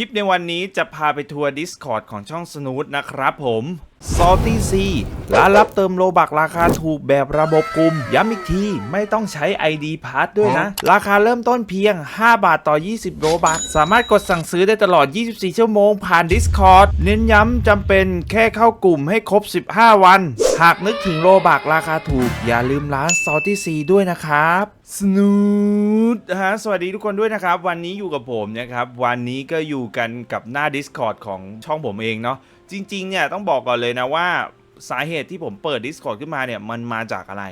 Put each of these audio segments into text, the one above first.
ลิปในวันนี้จะพาไปทัวร์ Discord ของช่องสนู t นะครับผม Salty C ร้านรับเติมโลบักราคาถูกแบบระบบกลุ่ม ย้ำอีกที ไม่ต้องใช้ ID Pass ด้วยนะ ราคาเริ่มต้นเพียง 5 บาทต่อ 20 โลบัก สามารถกดสั่งซื้อได้ตลอด 24 ชั่วโมงผ่าน Discord เน้นย้ำจำเป็นแค่เข้ากลุ่มให้ครบ 15 วัน หากนึกถึงโลบักราคาถูก อย่าลืมร้าน Salty C ด้วยนะครับสนูดฮะสวัสดีทุกคนด้วยนะครับ วันนี้อยู่กับผมนะครับ วันนี้ก็อยู่กันกับหน้า Discord ของช่องผมเองเนาะ จริงๆเนี่ยต้องบอกก่อนเลยนะว่าสาเหตุที่ผมเปิด Discord ขึ้นมาเนี่ยมันมาจากอะไร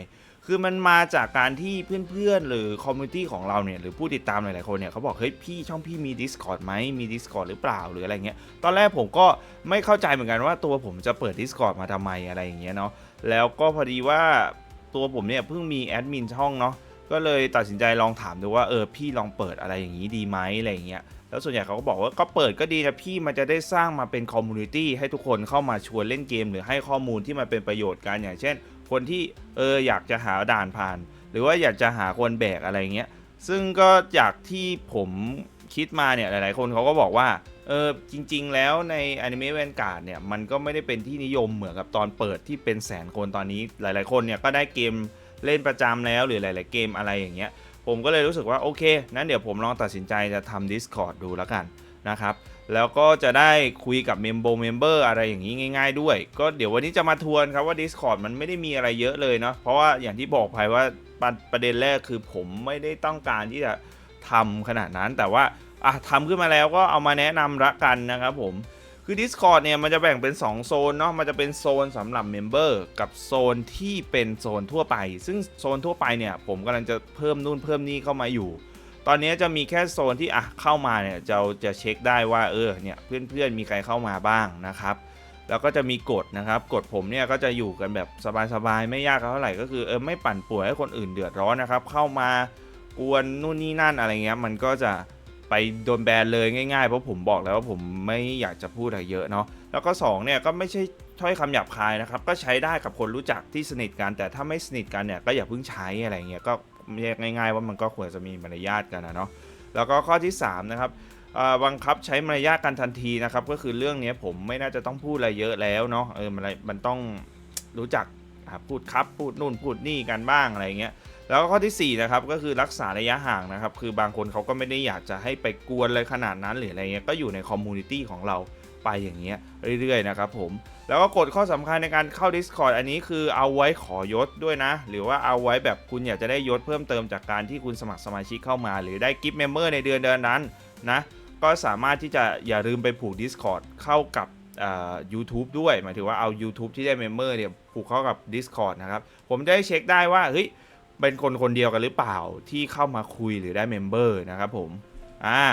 คือมันมาจากการที่เพื่อนๆ หรือคอมมูนิตี้ของเราเนี่ยหรือผู้ติดตามหลายๆคนเนี่ยเขาบอกเฮ้ยพี่ช่องพี่มี Discord ไหมมี Discord หรือเปล่าหรืออะไรเงี้ยตอนแรกผมก็ไม่เข้าใจเหมือนกันว่าตัวผมจะเปิด Discord มาทำไมอะไรอย่างเงี้ยเนาะแล้วก็พอดีว่าตัวผมเนี่ยเพิ่งมีแอดมินช่องเนาะก็เลยตัดสินใจลองถามดูว่าเออพี่ลองเปิดอะไรอย่างนี้ดีไหมอะไรอย่างเงี้ย แล้วส่วนใหญ่เขาก็บอกว่าก็เปิดก็ดีนะพี่มันจะได้สร้างมาเป็นคอมมูนิตี้ให้ทุกคนเข้ามาชวนเล่นเกม หรือให้ข้อมูลที่มันเป็นประโยชน์กันอย่างเช่น คนที่เอออยากจะหาด่านผ่าน หรือว่าอยากจะหาคนแบกอะไรเงี้ยซึ่งก็จากที่ผมคิดมาเนี่ยหลายๆ คนเขาก็บอกว่าเออจริง ๆ แล้วในอนิเมะแวนการ์ดเนี่ยมันก็ไม่ได้เป็นที่นิยมเหมือนกับตอนเปิดที่เป็นแสนคนตอนนี้ หลาย ๆ คนเนี่ยก็ได้เกมเล่นประจำแล้วหรือหลาย ๆ เกมอะไรอย่างเงี้ย ผมก็เลยรู้สึกว่าโอเคนั้นเดี๋ยวผมลองตัดสินใจจะทำ Discord ดูแล้วกันนะครับ แล้วก็จะได้คุยกับเมมโบเมมเบอร์อะไรอย่างนี้ง่ายๆด้วย ก็เดี๋ยววันนี้จะมาทวนครับว่า Discord มันไม่ได้มีอะไรเยอะเลยเนาะเพราะว่าอย่างที่บอกไปว่าประประเด็นแรกคือผมไม่ได้ต้องการที่จะทำขนาดนั้นแต่ว่าอะทำขึ้นมาแล้วก็เอามาแนะนำละกันนะครับผม คือ Discord เนี่ยมันจะแบ่งเป็น 2 โซนเนาะมันจะเป็นโซนสำหรับเมมเบอร์กับโซนที่เป็นโซนทั่วไป ซึ่งโซนทั่วไปเนี่ยผมกำลังจะเพิ่มนู่นเพิ่มนี่เข้ามาอยู่ ตอนนี้จะมีแค่โซนที่อะเข้ามาเนี่ยจะจะเช็คได้ว่าเออเนี่ยเพื่อนๆมีใครเข้ามาบ้างนะครับแล้วก็จะมีกฎนะครับกฎผมเนี่ยก็จะอยู่กันแบบสบายๆไม่ยากเท่าไหร่ก็คือเออไม่ปั่นป่วยให้คนอื่นเดือดร้อนนะครับ เข้ามากวนนู่นนี่นั่นอะไรเงี้ยมันก็จะ ไปโดนแบนเลยง่ายๆ เพราะผมบอกแล้วว่าผมไม่อยากจะพูดอะไรเยอะเนาะแล้วก็2เนี่ยก็ไม่ใช่ถ้อยคำหยาบคายนะครับ ก็ใช้ได้กับคนรู้จักที่สนิทกันแต่ถ้าไม่สนิทกันเนี่ยก็อย่าเพิ่งใช้อะไรเงี้ยก็เรียกง่าย ๆ ว่ามันก็ควรจะมีมารยาทกันนะเนาะแล้วก็ข้อที่3นะครับบังคับใช้มารยาทกันทันทีนะครับก็คือเรื่องนี้ผมไม่น่าจะต้องพูดอะไรเยอะแล้วเนาะเออมันมันต้องรู้จักพูดครับพูดนู่นพูดนี่กันบ้างอะไรเงี้ย แล้วข้อทีสี่4นะครับก็คือรักษาระยะห่างนะครับ คือบางคนเขาก็ไม่ได้อยากจะให้ไปกวนเลยขนาดนั้นหรืออะไรเงี้ยก็อยู่ในคอมมูนิตี้ของเราไปอย่างเงี้ยเรื่อยๆนะครับผมแล้วก็กฎข้อสำคัญในการเข้า Discord อันนี้คือเอาไว้ขอยศด้วยนะ หรือว่าเอาไว้แบบคุณอยากจะได้ยศเพิ่มเติมจากการที่คุณสมัครสมาชิกเข้ามา หรือได้กิฟต์เมมเบอร์ในเดือนเดือนนั้นนะก็สามารถที่จะอย่าลืมไปผูก Discord เข้ากับอ่า YouTube ด้วยหมายถึงว่าเอา YouTube ที่ได้เมมเบอร์เนี่ยผูกเข้ากับ Discord นะครับผมได้เช็คได้ว่าเฮ้ย เป็นคนคนเดียวกันหรือเปล่าที่เข้ามาคุยหรือได้เมมเบอร์นะครับผมอ่า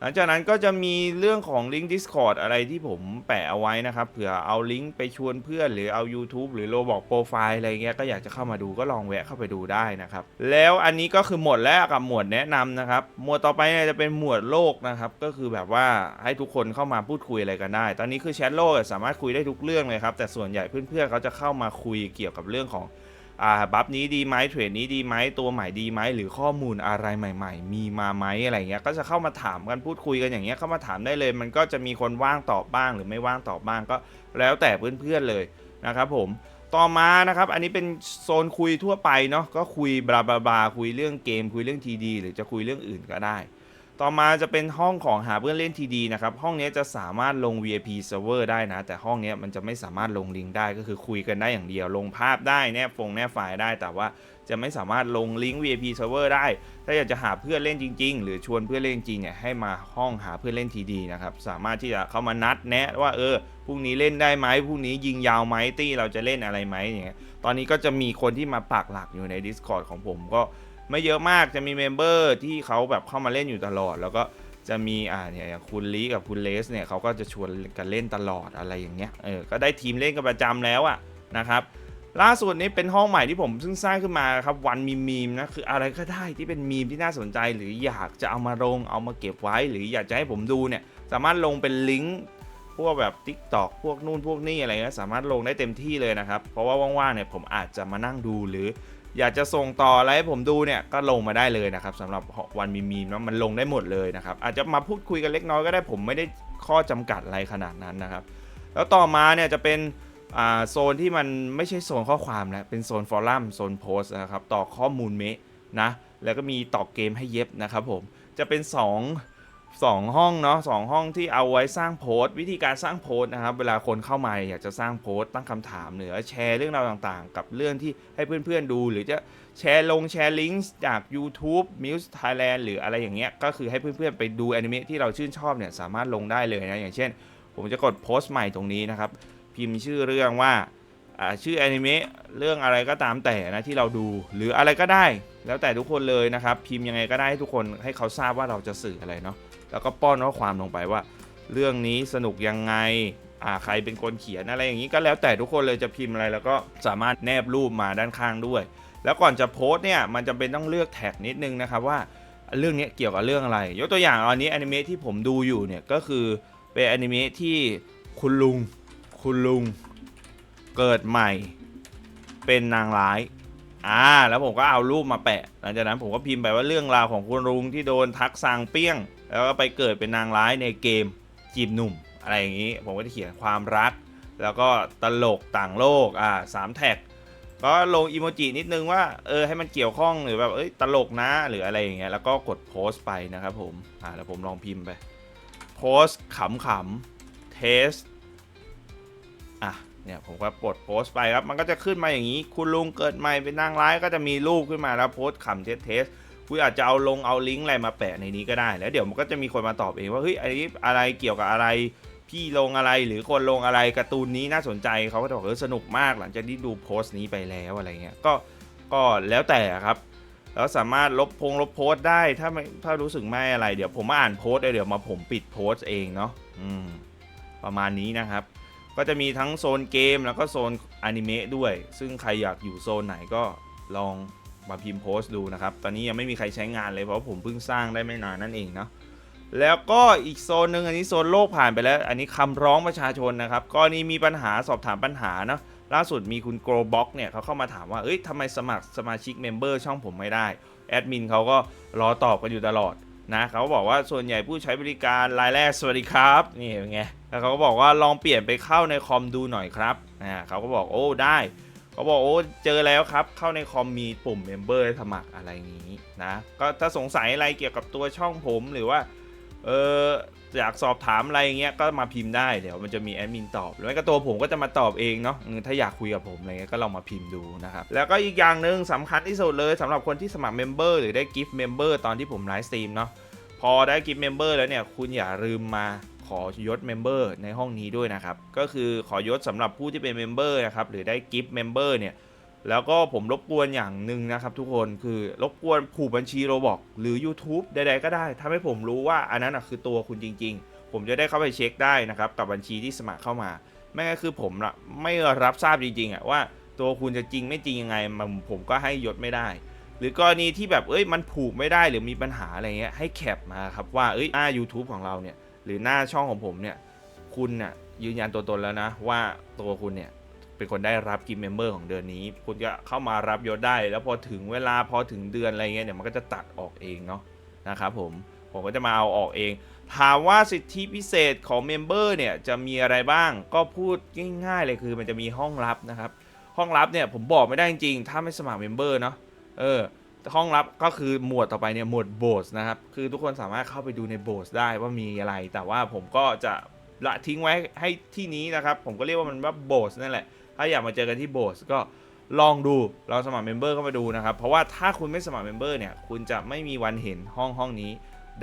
หลังจากนั้นก็จะมีเรื่องของลิงก์ Discord อะไรที่ผมแปะเอาไว้นะครับเผื่อเอาลิงก์ไปชวนเพื่อนหรือเอา YouTube หรือโลบอกโปรไฟล์อะไรเงี้ยก็อยากจะเข้ามาดูก็ลองแวะเข้าไปดูได้นะครับ แล้วอันนี้ก็คือหมวดแรกกับหมวดแนะนำนะครับ หมวดต่อไปจะเป็นหมวดโลกนะครับ ก็คือแบบว่าให้ทุกคนเข้ามาพูดคุยอะไรกันได้ ตอนนี้คือแชทโลกสามารถคุยได้ทุกเรื่องเลยครับแต่ส่วนใหญ่เพื่อนๆเขาจะเข้ามาคุยเกี่ยวกับเรื่องของ อ่าบัฟนี้ดีไหมเทรดนี้ดีไหมตัวใหม่ดีไหมหรือข้อมูลอะไรใหม่ ๆ มีมาไหมอะไรเงี้ยก็จะเข้ามาถามกันพูดคุยกันอย่างเงี้ยเข้ามาถามได้เลย มันก็จะมีคนว่างตอบบ้างหรือไม่ว่างตอบบ้างก็แล้วแต่เพื่อนๆเลยนะครับผมต่อมานะครับ อันนี้เป็นโซนคุยทั่วไปเนาะก็คุยบลาบลาบลาคุยเรื่องเกม คุยเรื่องทีดีหรือจะคุยเรื่องอื่นก็ได้ ต่อมาจะเป็นห้องของหาเพื่อนเล่นทีดีนะครับ ห้องนี้จะสามารถลง VIP server ได้นะ แต่ห้องนี้มันจะไม่สามารถลงลิงก์ได้ก็คือคุยกันได้อย่างเดียว ลงภาพได้แนบฟงแนบไฟล์ได้ แต่ว่าจะไม่สามารถลงลิงก์ VIP server ได้ ถ้าอยากจะหาเพื่อนเล่นจริง ๆ หรือชวนเพื่อนเล่นจริงเนี่ยให้มาห้องหาเพื่อนเล่นทีดีนะครับ สามารถที่จะเข้ามานัดแนะว่าเออพรุ่งนี้เล่นได้ไหมพรุ่งนี้ยิงยาวไหมตี้เราจะเล่นอะไรไหมอย่างเงี้ย ตอนนี้ก็จะมีคนที่มาปักหลักอยู่ใน Discord ของผมก็ ไม่เยอะมากจะมีเมมเบอร์ที่เขาแบบเข้ามาเล่นอยู่ตลอด แล้วก็จะมีอ่าเนี่ยอย่างคุณลีกับคุณเลสเนี่ยเขาก็จะชวนกันเล่นตลอดอะไรอย่างเงี้ยเออก็ได้ทีมเล่นกันประจำแล้วอะนะครับล่าสุดนี้เป็นห้องใหม่ที่ผมเพิ่งสร้างขึ้นมาครับวันมีมีมนะคืออะไรก็ได้ที่เป็นมีมที่น่าสนใจ หรืออยากจะเอามาลงเอามาเก็บไว้ หรืออยากจะให้ผมดูเนี่ยสามารถลงเป็นลิงก์พวกแบบ Tik t o อกพวกนู่นพวกนี่อะไรเงี้ยสามารถลงได้เต็มที่เลยนะครับ เพราะว่าว่างๆเนี่ยผมอาจจะมานั่งดูหรือ อยากจะส่งต่ออะไรให้ผมดูเนี่ยก็ลงมาได้เลยนะครับสำหรับวันมีมีมนะมันลงได้หมดเลยนะครับอาจจะมาพูดคุยกันเล็กน้อยก็ได้ผมไม่ได้ข้อจำกัดอะไรขนาดนั้นนะครับ แล้วต่อมาเนี่ยจะเป็นโซนที่มันไม่ใช่โซนข้อความแล้วเป็นโซนฟอรัมโซนโพสนะครับต่อข้อมูลเมะนะแล้วก็มีต่อเกมให้เย็บนะครับผมจะเป็น 2 2ห้องเนาะสองห้องที่เอาไว้สร้างโพสต์วิธีการสร้างโพสต์นะครับเวลาคนเข้ามาอยากจะสร้างโพสต์ตั้งคำถามหรือแชร์เรื่องราวต่างๆ กับเรื่องที่ให้เพื่อนๆดู หรือจะแชร์ลงแชร์ลิงก์จาก YouTube Muse Thailand หรืออะไรอย่างเงี้ยก็คือให้เพื่อนๆไปดูแอนิเมะที่เราชื่นชอบเนี่ยสามารถลงได้เลยนะอย่างเช่น ผมจะกดโพสต์ใหม่ตรงนี้นะครับพิมพ์ชื่อเรื่องว่า ชื่ออนิเมะเรื่องอะไรก็ตามแต่นะที่เราดูหรืออะไรก็ได้ แล้วแต่ทุกคนเลยนะครับ พิมพ์ยังไงก็ได้ให้ทุกคนให้เขาทราบว่าเราจะสื่ออะไรเนาะแล้วก็ป้อนข้อความลงไปว่า เรื่องนี้สนุกยังไงอ่าใครเป็นคนเขียนอะไรอย่างนี้ก็แล้วแต่ทุกคนเลยจะพิมพ์อะไรแล้วก็สามารถแนบรูปมาด้านข้างด้วย แล้วก่อนจะโพสต์เนี่ยมันจำเป็นต้องเลือกแท็กนิดนึงนะครับว่าเรื่องนี้เกี่ยวกับเรื่องอะไร ยกตัวอย่างอันนี้อนิเมะที่ผมดูอยู่เนี่ยก็คือเป็นอนิเมะที่คุณลุงคุณลุง เกิดใหม่เป็นนางร้าย อ่า แล้วผมก็เอารูปมาแปะ หลังจากนั้นผมก็พิมพ์ไปว่าเรื่องราวของคุณลุงที่โดนทักซางเปี้ยง แล้วก็ไปเกิดเป็นนางร้ายในเกมจีบหนุ่ม อะไรอย่างนี้ ผมก็จะเขียนความรัก แล้วก็ตลกต่างโลก อ่าสามแท็ก ก็ลงอีโมจินิดนึงว่า เออ ให้มันเกี่ยวข้องหรือแบบ เอ้ย ตลกนะ หรืออะไรอย่างเงี้ย แล้วก็กดโพสต์ไปนะครับผม อ่า แล้วผมลองพิมพ์ไป โพสต์ขำๆเทส อะ เนี่ยผมก็กดโพสต์ไปครับมันก็จะขึ้นมาอย่างนี้ คุณลุงเกิดใหม่เป็นนางร้ายก็จะมีรูปขึ้นมาแล้วโพสต์ขำเทสเทสคุณอาจจะเอาลงเอาลิงก์อะไรมาแปะในนี้ก็ได้ แล้วเดี๋ยวมันก็จะมีคนมาตอบเองว่าเฮ้ยอันนี้อะไรเกี่ยวกับอะไร พี่ลงอะไรหรือคนลงอะไรการ์ตูนนี้น่าสนใจเขาก็จะบอกเออสนุกมากหลังจากที่ดูโพสต์นี้ไปแล้วอะไรเงี้ยก็ก็แล้วแต่ครับแล้วสามารถลบพงลบโพสต์ได้ถ้าไม่ถ้ารู้สึกไม่อะไร เดี๋ยวผมมาอ่านโพสต์เดี๋ยวมาผมปิดโพสต์เองเนาะอืมประมาณนี้นะครับ ก็จะมีทั้งโซนเกมแล้วก็โซนอนิเมะด้วย ซึ่งใครอยากอยู่โซนไหนก็ลองมาพิมพ์โพสต์ดูนะครับ ตอนนี้ยังไม่มีใครใช้งานเลยเพราะผมเพิ่งสร้างได้ไม่นานนั่นเองเนาะแล้วก็อีกโซนหนึ่งอันนี้โซนโลกผ่านไปแล้ว อันนี้คำร้องประชาชนนะครับกรณีมีปัญหาสอบถามปัญหาเนาะล่าสุดมีคุณโกลบ็อกเนี่ยเขาเข้ามาถามว่า เอ้ยทำไมสมัครสมาชิกเมมเบอร์ช่องผมไม่ได้ แอดมินเขาก็รอตอบกันอยู่ตลอด นะเขาบอกว่าส่วนใหญ่ผู้ใช้บริการรายแรกสวัสดีครับนี่เป็นไงแล้วเขาก็บอกว่าลองเปลี่ยนไปเข้าในคอมดูหน่อยครับอ่าเขาก็บอกโอ้ได้เขาบอกโอ้เจอแล้วครับ เข้าในคอมมีปุ่มเมมเบอร์สมัครอะไรอย่างนี้นะก็ถ้าสงสัยอะไรเกี่ยวกับตัวช่องผมหรือว่า เอออยากสอบถามอะไรเงี้ยก็มาพิมพ์ได้เดี๋ยวมันจะมีแอดมินตอบหรือไม่ก็ตัวผมก็จะมาตอบเองเนาะถ้าอยากคุยกับผมอะไรเงี้ยก็ลองมาพิมพ์ดูนะครับแล้วก็อีกอย่างหนึ่งสำคัญที่สุดเลยสำหรับคนที่สมัครเมมเบอร์หรือได้กิฟต์เมมเบอร์ตอนที่ผมไลฟ์สตรีมเนาะพอได้กิฟต์เมมเบอร์แล้วเนี่ยคุณอย่าลืมมาขอยศเมมเบอร์ในห้องนี้ด้วยนะครับก็คือขอยศสำหรับผู้ที่เป็นเมมเบอร์นะครับหรือได้กิฟต์เมมเบอร์เนี่ย แล้วก็ผมรบกวนอย่างหนึ่งนะครับทุกคนคือรบกวนผูกบัญชีโรบอกหรือ YouTube ใดๆก็ได้ทำให้ผมรู้ว่าอันนั้นนะคือตัวคุณจริง ๆ ผมจะได้เข้าไปเช็คได้นะครับกับบัญชีที่สมัครเข้ามา ไม่งั้นคือผมละไม่รับทราบจริงๆอะว่าตัวคุณจะจริงไม่จริงยังไงมันผมก็ให้ยศไม่ได้ หรือกรณีที่แบบเอ้ยมันผูกไม่ได้หรือมีปัญหาอะไรเงี้ยให้แคปมาครับว่าเอ้ยหน้า YouTube ของเราเนี่ยหรือหน้าช่องของผมเนี่ยคุณน่ะยืนยันตัวตนแล้วนะว่าตัวคุณเนี่ย เป็นคนได้รับกิฟต์เมมเบอร์ของเดือนนี้ คุณก็เข้ามารับยศได้ แล้วพอถึงเวลาพอถึงเดือนอะไรเงี้ยเดี๋ยวมันก็จะตัดออกเองเนาะนะครับผมผมก็จะมาเอาออกเอง ถามว่าสิทธิพิเศษของเมมเบอร์เนี่ยจะมีอะไรบ้างก็พูดง่ายๆเลยคือมันจะมีห้องลับนะครับ ห้องลับเนี่ยผมบอกไม่ได้จริงๆถ้าไม่สมัครเมมเบอร์เนาะเออห้องลับก็คือหมวดต่อไปเนี่ยหมวดโบสนะครับ คือทุกคนสามารถเข้าไปดูในโบสได้ว่ามีอะไร แต่ว่าผมก็จะละทิ้งไว้ให้ที่นี้นะครับ ผมก็เรียกว่ามันว่าโบสนั่นแหละ ถ้าอยากมาเจอกันที่โบสก็ลองดูลองสมัครเมมเบอร์เข้ามาดูนะครับ เพราะว่าถ้าคุณไม่สมัครเมมเบอร์เนี่ย คุณจะไม่มีวันเห็นห้องห้องนี้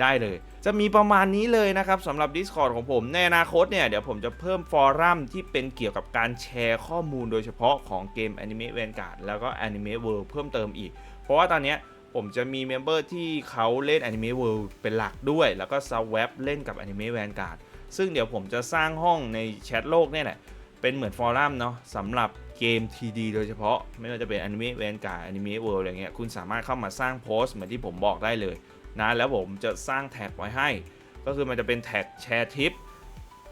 ได้เลย จะมีประมาณนี้เลยนะครับสำหรับ Discord ของผม ในอนาคตเนี่ย เดี๋ยวผมจะเพิ่มฟอรัมที่เป็นเกี่ยวกับการแชร์ข้อมูลโดยเฉพาะของเกม Anime Vanguard แล้วก็ Anime World เพิ่มเติมอีก เพราะว่าตอนนี้ผมจะมีเมมเบอร์ที่เขาเล่น Anime World เป็นหลักด้วย แล้วก็ s w a p เล่นกับ Anime Vanguard ซึ่งเดี๋ยวผมจะสร้างห้องในแชทโลกเนี่ยแหละ เป็นเหมือนฟอรัมเนาะสำหรับเกม TD โดยเฉพาะ ไม่ว่าจะเป็น Anime Vanguard Anime World อะไรเงี้ยคุณสามารถเข้ามาสร้างโพสต์เหมือนที่ผมบอกได้เลยนะแล้วผมจะสร้างแท็กไว้ให้ ก็คือมันจะเป็นแท็กแชร์ทิป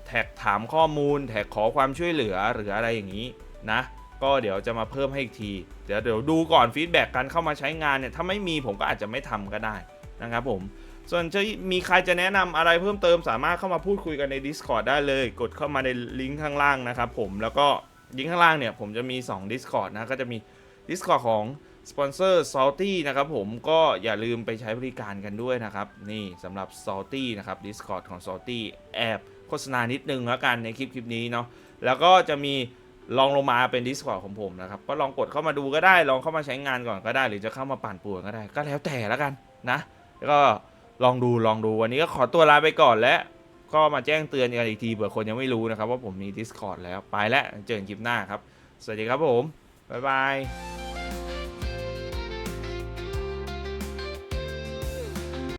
แท็กถามข้อมูล แท็กขอความช่วยเหลือหรืออะไรอย่างนี้นะ ก็เดี๋ยวจะมาเพิ่มให้อีกที เดี๋ยวเดี๋ยวดูก่อนฟีดแบ็กการเข้ามาใช้งานเนี่ย ถ้าไม่มีผมก็อาจจะไม่ทำก็ได้นะครับผม ส่วนจะมีใครจะแนะนำอะไรเพิ่มเติมสามารถเข้ามาพูดคุยกันใน Discord ได้เลย กดเข้ามาในลิงก์ข้างล่างนะครับผมแล้วก็ลิงก์ข้างล่างเนี่ยผมจะมี 2 Discord นะก็จะมี Discord ของสปอนเซอร์ Salty นะครับผมก็อย่าลืมไปใช้บริการกันด้วยนะครับ นี่สำหรับ Salty นะครับ Discord ของ Salty แอบโฆษณานิดนึงแล้วกันในคลิปคลิปนี้เนาะแล้วก็จะมีลองลงมาเป็น Discord ของผมนะครับ ก็ลองกดเข้ามาดูก็ได้ ลองเข้ามาใช้งานก่อนก็ได้ หรือจะเข้ามาปั่นป่วนก็ได้ ก็แล้วแต่แล้วกันนะ แล้วก็ ลองดูลองดูวันนี้ก็ขอตัวลาไปก่อนและก็มาแจ้งเตือนกันอีกทีเผื่อคนยังไม่รู้นะครับว่าผมมี Discord แล้วไปแล้วเจอกันคลิปหน้าครับ สวัสดีครับผม บ๊ายบาย